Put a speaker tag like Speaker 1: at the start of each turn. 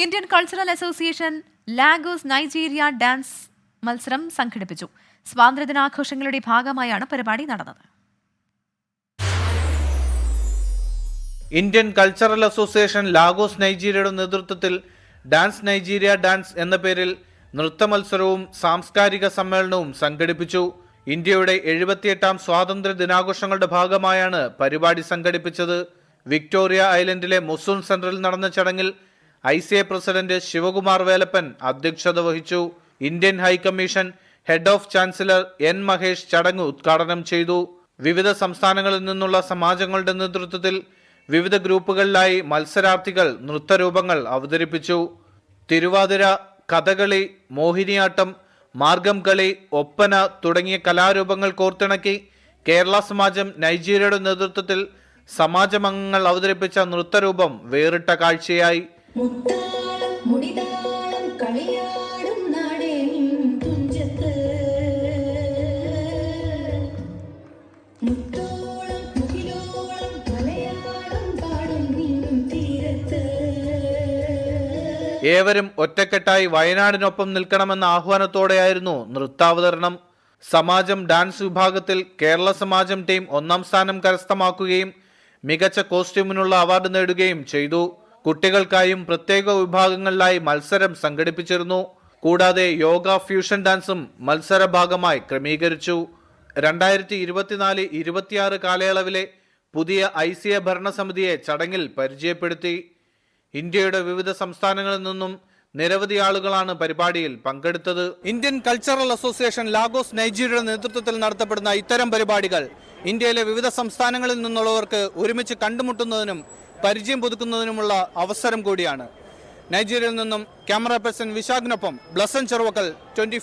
Speaker 1: Indian cultural association Lagos Nigeria dance മത്സരം സംഘടിപ്പിച്ചു. സ്വാതന്ത്ര്യദിനാഘോഷങ്ങളുടെ ഭാഗമായാണ് പരിപാടി നടന്നത്.
Speaker 2: ഇന്ത്യൻ കൾച്ചറൽ അസോസിയേഷൻ ലാഗോസ് നൈജീരിയയുടെ നേതൃത്വത്തിൽ ഡാൻസ് നൈജീരിയ ഡാൻസ് എന്ന പേരിൽ നൃത്ത മത്സരവും സാംസ്കാരിക സമ്മേളനവും സംഘടിപ്പിച്ചു. ഇന്ത്യയുടെ എഴുപത്തിയെട്ടാം സ്വാതന്ത്ര്യ ദിനാഘോഷങ്ങളുടെ ഭാഗമായാണ് പരിപാടി സംഘടിപ്പിച്ചത്. വിക്ടോറിയ ഐലൻഡിലെ മൊസൂൺ സെന്ററിൽ നടന്ന ചടങ്ങിൽ I C A president Sivakumar Velappan അധ്യക്ഷത വഹിച്ചു. Indian high commission head of chancellor N Mahesh ചടങ്ങ് ഉദ്ഘാടനം ചെയ്തു. വിവിധ സംസ്ഥാനങ്ങളിൽ നിന്നുള്ള സമാജങ്ങളുടെ നേതൃത്വത്തിൽ വിവിധ ഗ്രൂപ്പുകളിലായി മത്സരാർത്ഥികൾ നൃത്തരൂപങ്ങൾ അവതരിപ്പിച്ചു. തിരുവാതിര കഥകളി മോഹിനിയാട്ടം മാർഗം കളി ഒപ്പന തുടങ്ങിയ കലാരൂപങ്ങൾ കോർത്തിണക്കി കേരള സമാജം നൈജീരിയയുടെ നേതൃത്വത്തിൽ സമാജമംഗങ്ങൾ അവതരിപ്പിച്ച നൃത്തരൂപം വേറിട്ട കാഴ്ചയായി.
Speaker 3: മുത്താളം മുടിതാളം കളിയാടും നാടേ തുഞ്ചത്ത്. മുത്തോളം
Speaker 2: ഏവരും ഒറ്റക്കെട്ടായി വയനാടിനൊപ്പം നിൽക്കണമെന്ന ആഹ്വാനത്തോടെയായിരുന്നു നൃത്താവതരണം. സമാജം ഡാൻസ് വിഭാഗത്തിൽ കേരള സമാജം ടീം ഒന്നാം സ്ഥാനം കരസ്ഥമാക്കുകയും മികച്ച കോസ്റ്റ്യൂമിനുള്ള അവാർഡ് നേടുകയും ചെയ്തു. കുട്ടികൾക്കായും പ്രത്യേക വിഭാഗങ്ങളിലായി മത്സരം സംഘടിപ്പിച്ചിരുന്നു. കൂടാതെ യോഗ ഫ്യൂഷൻ ഡാൻസും മത്സര ഭാഗമായി ക്രമീകരിച്ചു. രണ്ടായിരത്തി ഇരുപത്തിനാല് ഇരുപത്തിയാറ് കാലയളവിലെ പുതിയ ഐ സി എ ഭരണസമിതിയെ ചടങ്ങിൽ പരിചയപ്പെടുത്തി. ഇന്ത്യയുടെ വിവിധ സംസ്ഥാനങ്ങളിൽ നിന്നും നിരവധി ആളുകളാണ് പരിപാടിയിൽ പങ്കെടുത്തത്. ഇന്ത്യൻ കൾച്ചറൽ അസോസിയേഷൻ ലാഗോസ് നൈജീരിയയുടെ നേതൃത്വത്തിൽ നടത്തപ്പെടുന്ന ഇത്തരം പരിപാടികൾ ഇന്ത്യയിലെ വിവിധ സംസ്ഥാനങ്ങളിൽ നിന്നുള്ളവർക്ക് ഒരുമിച്ച് കണ്ടുമുട്ടുന്നതിനും പരിചയം പുതുക്കുന്നതിനുമുള്ള അവസരം കൂടിയാണ്. നൈജീരിയയിൽ നിന്നും ക്യാമറ പേഴ്സൺ വിശാഖിനൊപ്പം ബ്ലസൻ ചെറുവക്കൽ ട്വന്റി